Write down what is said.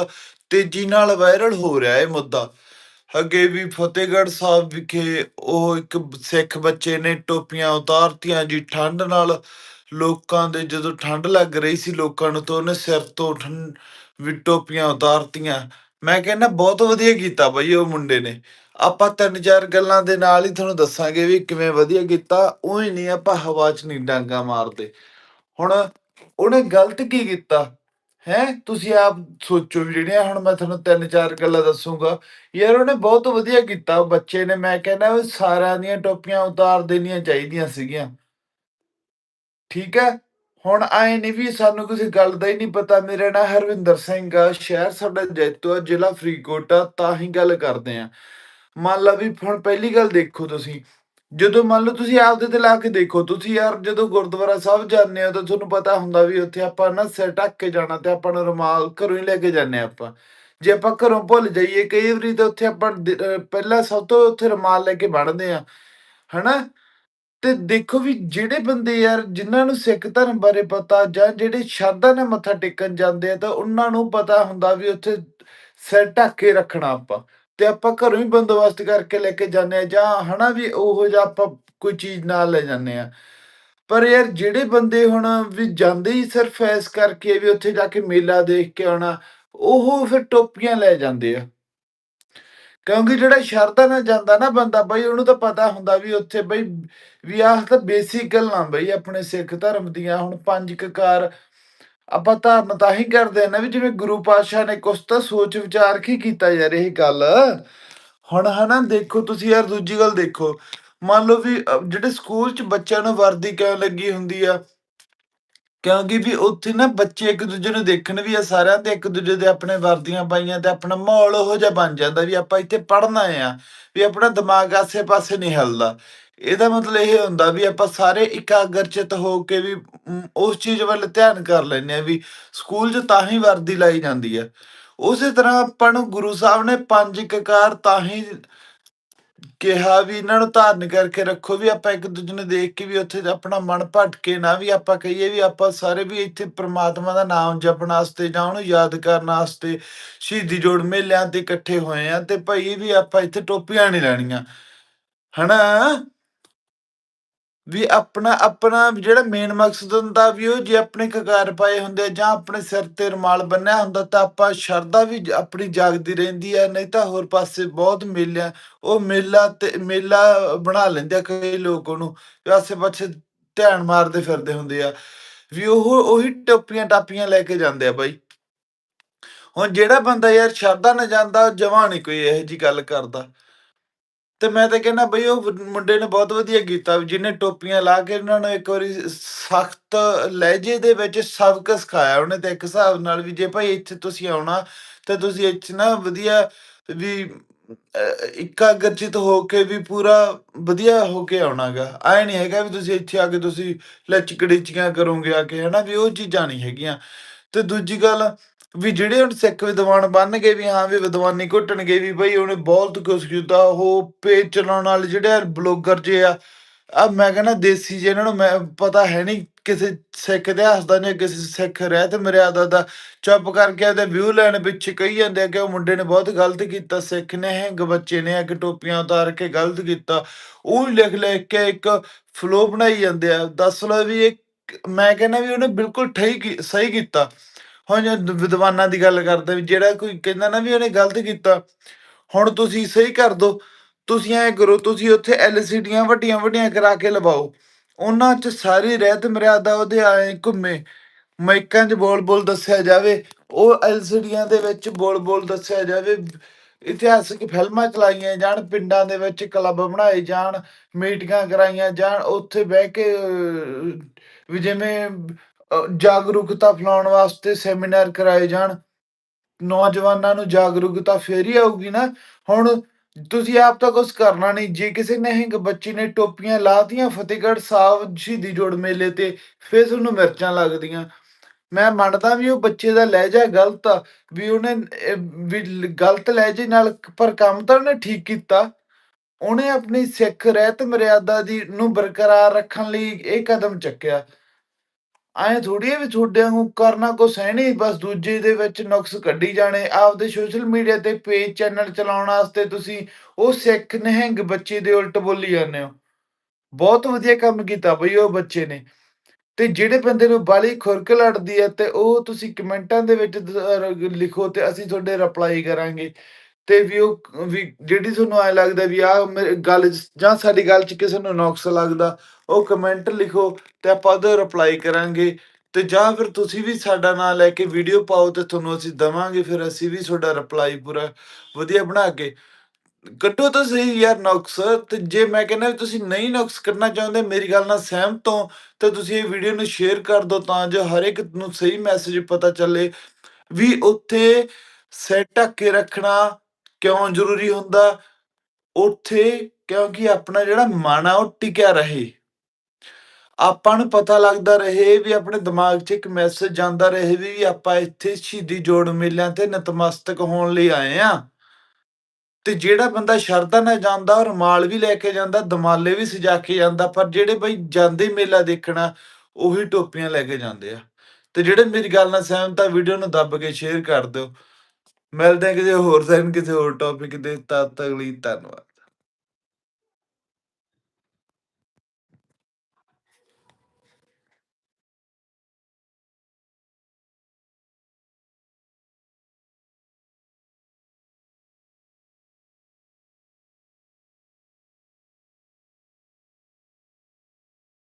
ਇੱਕ ਤੇਜ਼ੀ ਨਾਲ ਵਾਇਰਲ ਹੋ ਰਿਹਾ ਇਹ ਮੁੱਦਾ। ਅੱਗੇ ਵੀ ਫਤਿਹਗੜ੍ਹ ਸਾਹਿਬ ਵਿਖੇ ਉਹ ਇੱਕ ਸਿੱਖ ਬੱਚੇ ਨੇ ਟੋਪੀਆਂ ਉਤਾਰਤੀਆਂ ਜੀ। ਠੰਡ ਨਾਲ ਲੋਕਾਂ ਦੇ ਜਦੋਂ ਠੰਡ ਲੱਗ ਰਹੀ ਸੀ ਲੋਕਾਂ ਨੂੰ ਤਾਂ ਉਹਨੇ ਸਿਰ ਤੋਂ ਵੀ ਟੋਪੀਆਂ ਉਤਾਰਤੀਆਂ। ਮੈਂ ਕਹਿੰਦਾ ਬਹੁਤ ਵਧੀਆ ਕੀਤਾ ਬਈ ਉਹ ਮੁੰਡੇ ਨੇ। ਆਪਾਂ ਤਿੰਨ ਚਾਰ ਗੱਲਾਂ ਦੇ ਨਾਲ ਹੀ ਤੁਹਾਨੂੰ ਦੱਸਾਂਗੇ ਵੀ ਕਿਵੇਂ ਵਧੀਆ ਕੀਤਾ। ਉਹ ਹੀ ਨਹੀਂ ਆਪਾਂ ਹਵਾ 'ਚ ਨਹੀਂ ਡਾਂਗਾ ਮਾਰਦੇ। ਹੁਣ ਉਹਨੇ ਗਲਤ ਕੀ ਕੀਤਾ? ਹੈਂ? ਤੁਸੀਂ ਆਪ ਸੋਚੋ ਵੀ ਜਿਹੜੀਆਂ ਹੁਣ ਮੈਂ ਤੁਹਾਨੂੰ ਤਿੰਨ ਚਾਰ ਗੱਲਾਂ ਦੱਸੂਗਾ। ਯਾਰ, ਉਹਨੇ ਬਹੁਤ ਵਧੀਆ ਕੀਤਾ। ਬੱਚੇ ਨੇ, ਮੈਂ ਕਹਿੰਦਾ ਉਹ ਸਾਰਿਆਂ ਦੀਆਂ ਟੋਪੀਆਂ ਉਤਾਰ ਦੇਣੀਆਂ ਚਾਹੀਦੀਆਂ ਸੀਗੀਆਂ। ਠੀਕ ਹੈ? ਹੁਣ ਆਏ ਨਹੀਂ ਵੀ ਸਾਨੂੰ ਕਿਸੇ ਗੱਲ ਦਾ ਹੀ ਨਹੀਂ ਪਤਾ। ਮੇਰਾ ਨਾਂ ਹਰਵਿੰਦਰ ਸਿੰਘ ਆ। ਸ਼ਹਿਰ ਸਾਡਾ ਜੈਤੋ ਆ, ਜ਼ਿਲ੍ਹਾ ਫਰੀਦਕੋਟ ਆ। ਤਾਂ ਹੀ ਗੱਲ ਕਰਦੇ ਆ। ਮੰਨ ਲਾ ਵੀ ਹੁਣ ਪਹਿਲੀ ਗੱਲ ਦੇਖੋ ਤੁਸੀਂ। ਜਦੋਂ ਮੰਨ ਲਓ ਤੁਸੀਂ ਆਪਦੇ ਤੇ ਲਾ ਕੇ ਦੇਖੋ, ਤੁਸੀਂ ਯਾਰ ਜਦੋਂ ਗੁਰਦੁਆਰਾ ਸਾਹਿਬ ਜਾਂਦੇ ਹੋ ਤਾਂ ਤੁਹਾਨੂੰ ਪਤਾ ਹੁੰਦਾ ਵੀ ਉੱਥੇ ਆਪਾਂ ਨਾ ਸਿਰ ਢੱਕ ਕੇ ਜਾਣਾ ਤੇ ਆਪਾਂ ਨੂੰ ਰੁਮਾਲ ਘਰੋਂ ਹੀ ਲੈ ਕੇ ਜਾਂਦੇ ਹਾਂ ਆਪਾਂ। ਜੇ ਆਪਾਂ ਘਰੋਂ ਭੁੱਲ ਜਾਈਏ, ਕਈ ਵਾਰੀ ਤਾਂ ਉੱਥੇ ਆਪਾਂ ਪਹਿਲਾਂ ਸਭ ਤੋਂ ਉੱਥੇ ਰੁਮਾਲ ਲੈ ਕੇ ਵੜਦੇ ਆ ਹਨਾ? ਤੇ ਦੇਖੋ ਵੀ ਜਿਹੜੇ ਬੰਦੇ ਯਾਰ ਜਿਨ੍ਹਾਂ ਨੂੰ ਸਿੱਖ ਧਰਮ ਬਾਰੇ ਪਤਾ ਜਾਂ ਜਿਹੜੇ ਸ਼ਰਧਾ ਨਾਲ ਮੱਥਾ ਟੇਕਣ ਜਾਂਦੇ ਆ ਤਾਂ ਉਹਨਾਂ ਨੂੰ ਪਤਾ ਹੁੰਦਾ ਵੀ ਉੱਥੇ ਸਿਰ ਢੱਕ ਕੇ ਰੱਖਣਾ ਆਪਾਂ। ਤੇ ਆਪਾਂ ਘਰੋਂ ਹੀ ਬੰਦੋਬਸਤ ਕਰਕੇ ਲੈ ਕੇ ਜਾਂਦੇ ਆ ਜਾਂ ਹਨਾ ਵੀ ਉਹੋ ਜਿਹਾ ਆਪਾਂ ਕੋਈ ਚੀਜ਼ ਨਾਲ ਲੈ ਜਾਂਦੇ ਆ ਪਰ ਯਾਰ ਜਿਹੜੇ ਬੰਦੇ ਹੁਣ ਵੀ ਜਾਂਦੇ ਹੀ ਸਿਰਫ ਐਸ ਕਰਕੇ ਵੀ ਉੱਥੇ ਜਾ ਕੇ ਮੇਲਾ ਦੇਖ ਕੇ ਆਉਣਾ, ਉਹ ਫਿਰ ਟੋਪੀਆਂ ਲੈ ਜਾਂਦੇ ਆ। ਕਿਉਂਕਿ ਜਿਹੜਾ ਸ਼ਰਧਾ ਨਾਲ ਜਾਂਦਾ ਨਾ ਬੰਦਾ ਬਈ ਉਹਨੂੰ ਤਾਂ ਪਤਾ ਹੁੰਦਾ ਵੀ ਉੱਥੇ ਬਈ ਵੀ ਆਹ ਤਾਂ ਬੇਸਿਕ ਗੱਲਾਂ ਬਈ ਆਪਣੇ ਸਿੱਖ ਧਰਮ ਦੀਆਂ, ਹੁਣ ਪੰਜ ਕਕਾਰ ਆਪਾਂ ਧਾਰਨ ਤਾਂ ਹੀ ਕਰਦੇ ਨਾ ਵੀ ਜਿਵੇਂ ਗੁਰੂ ਪਾਤਸ਼ਾਹ ਨੇ ਕੁਛ ਤਾਂ ਸੋਚ ਵਿਚਾਰ ਕੇ ਕੀਤਾ ਯਾਰ ਇਹ ਗੱਲ। ਹੁਣ ਹਨਾ ਦੇਖੋ ਤੁਸੀਂ ਯਾਰ ਦੂਜੀ ਗੱਲ ਦੇਖੋ ਮੰਨ ਲਓ ਵੀ ਅਹ, ਜਿਹੜੇ ਸਕੂਲ ਚ ਬੱਚਿਆਂ ਨੂੰ ਵਰਦੀ ਕਿਉਂ ਲੱਗੀ ਹੁੰਦੀ ਆ ਕਿਉਂਕਿ ਵੀ ਉੱਥੇ ਨਾ ਬੱਚੇ ਇੱਕ ਦੂਜੇ ਨੂੰ ਦੇਖਣ ਵੀ ਆ ਸਾਰਿਆਂ ਦੇ ਇੱਕ ਦੂਜੇ ਦੇ ਆਪਣੇ ਵਰਦੀਆਂ ਪਾਈਆਂ ਤੇ ਆਪਣਾ ਮਾਹੌਲ ਉਹੋ ਜਿਹਾ ਬਣ ਜਾਂਦਾ ਵੀ ਆਪਾਂ ਇੱਥੇ ਪੜ੍ਹਨਾ ਆ ਵੀ ਆਪਣਾ ਦਿਮਾਗ ਆਸੇ-ਪਾਸੇ ਨਹੀਂ ਹਿਲਦਾ। ਇਹਦਾ ਮਤਲਬ ਇਹ ਹੁੰਦਾ ਵੀ ਆਪਾਂ ਸਾਰੇ ਇਕਾਗਰਚਿਤ ਹੋ ਕੇ ਵੀ ਉਸ ਚੀਜ਼ ਵੱਲ ਧਿਆਨ ਕਰ ਲੈਂਦੇ ਆ ਵੀ ਸਕੂਲ 'ਚ ਤਾਂ ਹੀ ਵਰਦੀ ਲਾਈ ਜਾਂਦੀ ਆ ਉਸੇ ਤਰ੍ਹਾਂ ਆਪਾਂ ਨੂੰ ਗੁਰੂ ਸਾਹਿਬ ਨੇ ਪੰਜ ਕਕਾਰ ਤਾਂ ਹੀ ਕਿਹਾ ਵੀ ਇਹਨਾਂ ਨੂੰ ਧਾਰਨ ਕਰਕੇ ਰੱਖੋ ਵੀ ਆਪਾਂ ਇੱਕ ਦੂਜੇ ਨੂੰ ਦੇਖ ਕੇ ਵੀ ਉੱਥੇ ਆਪਣਾ ਮਨ ਭਟਕੇ ਨਾ ਵੀ ਆਪਾਂ ਕਹੀਏ ਵੀ ਆਪਾਂ ਸਾਰੇ ਵੀ ਇੱਥੇ ਪ੍ਰਮਾਤਮਾ ਦਾ ਨਾਮ ਜਪਣ ਵਾਸਤੇ ਜਾਂ ਉਹਨੂੰ ਯਾਦ ਕਰਨ ਵਾਸਤੇ ਸ਼ਹੀਦੀ ਜੋੜ ਮੇਲਿਆਂ ਤੇ ਇਕੱਠੇ ਹੋਏ ਆ ਤੇ ਭਾਈ ਵੀ ਆਪਾਂ ਇੱਥੇ ਟੋਪੀਆਂ ਨਹੀਂ ਲੈਣੀਆਂ। ਹਨਾ? ਵੀ ਆਪਣਾ ਆਪਣਾ ਜਿਹੜਾ ਮੇਨ ਮਕਸਦ ਹੁੰਦਾ ਵੀ ਉਹ ਜੇ ਆਪਣੇ ਕਕਾਰ ਪਾਏ ਹੁੰਦੇ ਆ ਜਾਂ ਆਪਣੇ ਸਿਰ ਤੇ ਰੁਮਾਲ ਬੰਨਿਆ ਹੁੰਦਾ ਤਾਂ ਆਪਾਂ ਸ਼ਰਧਾ ਵੀ ਆਪਣੀ ਜਾਗਦੀ ਰਹਿੰਦੀ ਹੈ ਨਹੀਂ ਤਾਂ ਹੋਰ ਪਾਸੇ ਬਹੁਤ ਮੇਲਿਆਂ ਉਹ ਮੇਲਾ ਤੇ, ਮੇਲਾ ਬਣਾ ਲੈਂਦੇ ਆ ਕਈ ਲੋਕ ਉਹਨੂੰ ਆਸੇ ਪਾਸੇ ਧਿਆਨ ਮਾਰਦੇ ਫਿਰਦੇ ਹੁੰਦੇ ਆ, ਵੀ ਉਹ, ਉਹੀ ਟੋਪੀਆਂ ਟਾਪੀਆਂ ਲੈ ਕੇ ਜਾਂਦੇ ਆ ਬਾਈ। ਹੁਣ ਜਿਹੜਾ ਬੰਦਾ ਯਾਰ ਸ਼ਰਧਾ ਨਾਲ ਜਾਂਦਾ ਜਮਾਂ ਨਹੀਂ ਕੋਈ ਇਹੋ ਜੀ ਗੱਲ ਕਰਦਾ। ਤੇ ਮੈਂ ਤਾਂ ਕਹਿੰਦਾ ਬਈ ਉਹ ਮੁੰਡੇ ਨੇ ਬਹੁਤ ਵਧੀਆ ਕੀਤਾ ਜਿਹਨੇ ਟੋਪੀਆਂ ਲਾ ਕੇ ਉਹਨਾਂ ਨੂੰ ਇੱਕ ਵਾਰੀ ਸਖਤ ਲਹਿਜੇ ਦੇ ਵਿੱਚ ਸਬਕ ਸਿਖਾਇਆ ਉਹਨੇ ਤੇ ਇੱਕ ਹਿਸਾਬ ਨਾਲ ਵੀ ਜੇ ਭਾਈ ਇੱਥੇ ਤੁਸੀਂ ਆਉਣਾ, ਤੇ ਤੁਸੀਂ ਇੱਥੇ ਨਾ ਵਧੀਆ ਵੀ ਇਕਾਗਰਚਿਤ ਹੋ ਕੇ ਵੀ ਪੂਰਾ ਵਧੀਆ ਹੋ ਕੇ ਆਉਣਾਗਾ। ਐ ਨਹੀਂ ਹੈਗਾ ਵੀ ਤੁਸੀਂ ਇੱਥੇ ਆ ਕੇ ਤੁਸੀਂ ਲਚਕੜੀਚੀਆਂ ਕਰੋਗੇ ਆ ਕੇ, ਹਨਾ ਵੀ ਉਹ ਚੀਜ਼ਾਂ ਨਹੀਂ ਹੈਗੀਆਂ। ਤੇ ਦੂਜੀ ਗੱਲ ਵੀ ਜਿਹੜੇ ਹੁਣ ਸਿੱਖ ਵਿਦਵਾਨ ਬਣ ਗਏ ਵੀ ਹਾਂ, ਵੀ ਵਿਦਵਾਨੀ ਘੁੱਟਣਗੇ ਵੀ ਬਈ ਉਹਨੇ ਬਹੁਤ ਕੁਛ ਕੀਤਾ, ਉਹ ਪੇਜ ਚਲਾਉਣ ਵਾਲੇ ਜਿਹੜੇ ਬਲੌਗਰ ਜੇ ਆ ਆ ਮੈਂ ਕਹਿੰਦਾ ਦੇਸੀ ਜੇ ਇਹਨਾਂ ਨੂੰ ਮੈਂ, ਪਤਾ ਹੈ ਨਹੀਂ ਕਿਸੇ ਸਿੱਖ ਇਤਿਹਾਸ ਦਾ ਜਾਂ ਕਿਸੇ ਸਿੱਖ ਰਹਿਤ ਮਰਿਆਦਾ ਦਾ, ਚੁੱਪ ਕਰਕੇ ਉਹਦੇ ਵਿਊ ਲੈਣ ਪਿੱਛੇ ਕਹੀ ਜਾਂਦੇ ਆ ਕਿ ਉਹ ਮੁੰਡੇ ਨੇ ਬਹੁਤ ਗਲਤ ਕੀਤਾ, ਸਿੱਖ ਨੇ ਹੈਂਗ ਬੱਚੇ ਨੇ ਆ ਕਿ ਟੋਪੀਆਂ ਉਤਾਰ ਕੇ ਗਲਤ ਕੀਤਾ, ਉਹ ਲਿਖ ਲਿਖ ਕੇ ਇੱਕ ਫਲੋ ਬਣਾਈ ਜਾਂਦੇ ਆ, ਦੱਸ ਲਓ ਵੀ ਇਹ ਮੈਂ ਕਹਿੰਦਾ ਵੀ ਉਹਨੇ ਬਿਲਕੁਲ ਠਈ ਕੀ- ਸਹੀ ਕੀਤਾ। ਹੁਣ ਜੇ ਵਿਦਵਾਨਾਂ ਦੀ ਗੱਲ ਕਰਦੇ ਵੀ ਜਿਹੜਾ ਕੋਈ ਕਹਿੰਦਾ ਨਾ ਵੀ ਉਹਨੇ ਗਲਤ ਕੀਤਾ, ਹੁਣ ਤੁਸੀਂ ਸਹੀ ਕਰ ਦੋ, ਤੁਸੀਂ ਐ ਕਰੋ, ਤੁਸੀਂ ਉੱਥੇ ਐਲਸੀਡੀਆਂ ਵੱਡੀਆਂ ਵੱਡੀਆਂ ਕਰਾ ਕੇ ਲਵਾਓ, ਉਹਨਾਂ 'ਚ ਸਾਰੀ ਰਹਿਤ ਮਰਿਆਦਾ ਉਹਦੇ ਆਏ ਘੁੰਮੇ, ਮਾਈਕਾਂ 'ਚ ਬੋਲ ਬੋਲ ਦੱਸਿਆ ਜਾਵੇ, ਉਹ ਐਲਸੀਡੀਆਂ ਦੇ ਵਿੱਚ ਬੋਲ ਬੋਲ ਦੱਸਿਆ ਜਾਵੇ, ਇਤਿਹਾਸਿਕ ਫਿਲਮਾਂ ਚਲਾਈਆਂ ਜਾਣ, ਪਿੰਡਾਂ ਦੇ ਵਿੱਚ ਕਲੱਬ ਬਣਾਏ ਜਾਣ, ਮੀਟਿੰਗਾਂ ਕਰਾਈਆਂ ਜਾਣ, ਉੱਥੇ ਬਹਿ ਕੇ ਵੀ ਜਿਵੇਂ ਜਾਗਰੂਕਤਾ ਫੈਲਾਉਣ ਵਾਸਤੇ ਸੈਮੀਨਾਰ ਕਰਾਏ ਜਾਣ। ਨੌਜਵਾਨਾਂ ਨੂੰ ਜਾਗਰੂਕਤਾ ਫੇਰ ਹੀ ਆਊਗੀ ਨਾ। ਹੁਣ ਤੁਸੀਂ ਆਪ ਤਾਂ ਕੁਝ ਕਰਨਾ ਨਹੀਂ। ਜੇ ਕਿਸੇ ਨੇ ਇੱਕ ਬੱਚੀ ਨੇ ਟੋਪੀਆਂ ਲਾਤੀਆਂ, ਫਤਿਹਗੜ੍ਹ ਸਾਹਿਬ ਸ਼ਹੀਦੀ ਜੋੜ ਮੇਲੇ ਤੇ, ਫਿਰ ਤੁਹਾਨੂੰ ਮਿਰਚਾਂ ਲੱਗਦੀਆਂ। ਮੈਂ ਮੰਨਦਾ ਵੀ ਉਹ ਬੱਚੇ ਦਾ ਲਹਿਜਾ ਗਲਤ ਆ, ਵੀ ਉਹਨੇ ਵੀ ਗਲਤ ਲਹਿਜੇ ਨਾਲ ਪਰ ਕੰਮ ਤਾਂ ਉਹਨੇ ਠੀਕ ਕੀਤਾ। ਉਹਨੇ ਆਪਣੀ ਸਿੱਖ ਰਹਿਤ ਮਰਿਆਦਾ ਦੀ ਨੂੰ ਬਰਕਰਾਰ ਰੱਖਣ ਲਈ ਇਹ ਕਦਮ ਚੱਕਿਆ। ਐਂ ਥੋੜ੍ਹੀ ਵੀ ਤੁਹਾਡੇ ਵਾਂਗੂ ਕਰਨਾ ਕੁਛ ਹੈ ਬਸ ਦੂਜੇ ਦੇ ਵਿੱਚ ਨੁਕਸ ਕੱਢੀ ਜਾਣੇ, ਆਪਦੇ ਸੋਸ਼ਲ ਮੀਡੀਆ ਤੇ ਪੇਜ ਚੈਨਲ ਚਲਾਉਣ ਆਸਤੇ ਤੁਸੀਂ ਉਹ ਸਿੱਖ ਨਿਹੰਗ ਬੱਚੇ ਦੇ ਉਲਟ ਬੋਲੀ ਜਾਂਦੇ ਹੋ। ਬਹੁਤ ਵਧੀਆ ਕੰਮ ਕੀਤਾ ਬਈ ਉਹ ਬੱਚੇ ਨੇ। ਤੇ ਜਿਹੜੇ ਬੰਦੇ ਨੂੰ ਬਾਹਲੀ ਖੁਰਕ ਲੜਦੀ ਹੈ ਤੇ ਉਹ ਤੁਸੀਂ ਕਮੈਂਟਾਂ ਦੇ ਵਿੱਚ ਲਿਖੋ ਤੇ ਅਸੀਂ ਤੁਹਾਡੇ ਰਿਪਲਾਈ ਕਰਾਂਗੇ। ਤੇ ਵੀ ਉਹ ਵੀ ਜਿਹੜੀ ਤੁਹਾਨੂੰ ਐਂ ਲੱਗਦਾ ਵੀ ਆਹ ਮੇ ਗੱਲ ਜਾਂ ਸਾਡੀ ਗੱਲ 'ਚ ਕਿਸੇ ਨੂੰ ਨੁਕਸ ਲੱਗਦਾ, ਉਹ ਕਮੈਂਟ ਲਿਖੋ ਤੇ ਆਪਾਂ ਉਹਦਾ ਰਿਪਲਾਈ ਕਰਾਂਗੇ। ਤੇ ਜਾਂ ਫਿਰ ਤੁਸੀਂ ਵੀ ਸਾਡਾ ਨਾਂ ਲੈ ਕੇ ਵੀਡੀਓ ਪਾਓ ਤੇ ਤੁਹਾਨੂੰ ਅਸੀਂ ਦਵਾਂਗੇ, ਫਿਰ ਅਸੀਂ ਵੀ ਤੁਹਾਡਾ ਰਿਪਲਾਈ ਪੂਰਾ ਵਧੀਆ ਬਣਾ ਕੇ ਕੱਢੋ ਤਾਂ ਸਹੀ ਯਾਰ ਨੁਕਸ ਤੇ ਜੇ ਮੈਂ ਕਹਿੰਦਾ ਵੀ ਤੁਸੀਂ ਨਹੀਂ ਨੁਕਸ ਕੱਢਣਾ ਚਾਹੁੰਦੇ, ਮੇਰੀ ਗੱਲ ਨਾਲ ਸਹਿਮਤ ਹੋ, ਤਾਂ ਤੁਸੀਂ ਇਹ ਵੀਡੀਓ ਨੂੰ ਸ਼ੇਅਰ ਕਰ ਦਿਓ ਤਾਂ ਜੋ ਹਰ ਇੱਕ ਨੂੰ ਸਹੀ ਮੈਸੇਜ ਪਤਾ ਚੱਲੇ ਵੀ ਉੱਥੇ ਸਿਰ ਢੱਕ ਕੇ ਰੱਖਣਾ ਕਿਉਂ ਜ਼ਰੂਰੀ ਹੁੰਦਾ, ਉੱਥੇ ਕਿਉਂਕਿ ਆਪਣਾ ਜਿਹੜਾ ਮਨ ਆ ਉਹ ਟਿਕਿਆ ਰਹੇ ਆਪਾਂ ਨੂੰ ਪਤਾ ਲੱਗਦਾ ਰਹੇ ਵੀ ਆਪਣੇ ਦਿਮਾਗ 'ਚ ਇੱਕ ਮੈਸੇਜ ਜਾਂਦਾ ਰਹੇ ਵੀ ਆਪਾਂ ਇੱਥੇ ਸ਼ਹੀਦੀ ਜੋੜ ਮੇਲਿਆਂ ਤੇ ਨਤਮਸਤਕ ਹੋਣ ਲਈ ਆਏ ਆ। ਤੇ ਜਿਹੜਾ ਬੰਦਾ ਸ਼ਰਧਾ ਨਾਲ ਜਾਂਦਾ, ਉਹ ਰੁਮਾਲ ਵੀ ਲੈ ਕੇ ਜਾਂਦਾ, ਦਮਾਲੇ ਵੀ ਸਜਾ ਕੇ ਜਾਂਦਾ, ਪਰ ਜਿਹੜੇ ਬਈ ਜਾਂਦੇ ਮੇਲਾ ਦੇਖਣਾ, ਉਹੀ ਟੋਪੀਆਂ ਲੈ ਕੇ ਜਾਂਦੇ ਆ। ਤੇ ਜਿਹੜੇ ਮੇਰੀ ਗੱਲ ਨਾਲ ਸਹਿਮਤ ਆ, ਵੀਡੀਓ ਨੂੰ ਦੱਬ ਕੇ ਸ਼ੇਅਰ ਕਰ ਦਿਓ। ਮਿਲਦੇ ਆ ਕਿਸੇ ਹੋਰ ਦਿਨ, ਕਿਸੇ ਹੋਰ ਟੌਪਿਕ ਦੇ ਤਦ ਤੱਕ ਲਈ ਧੰਨਵਾਦ।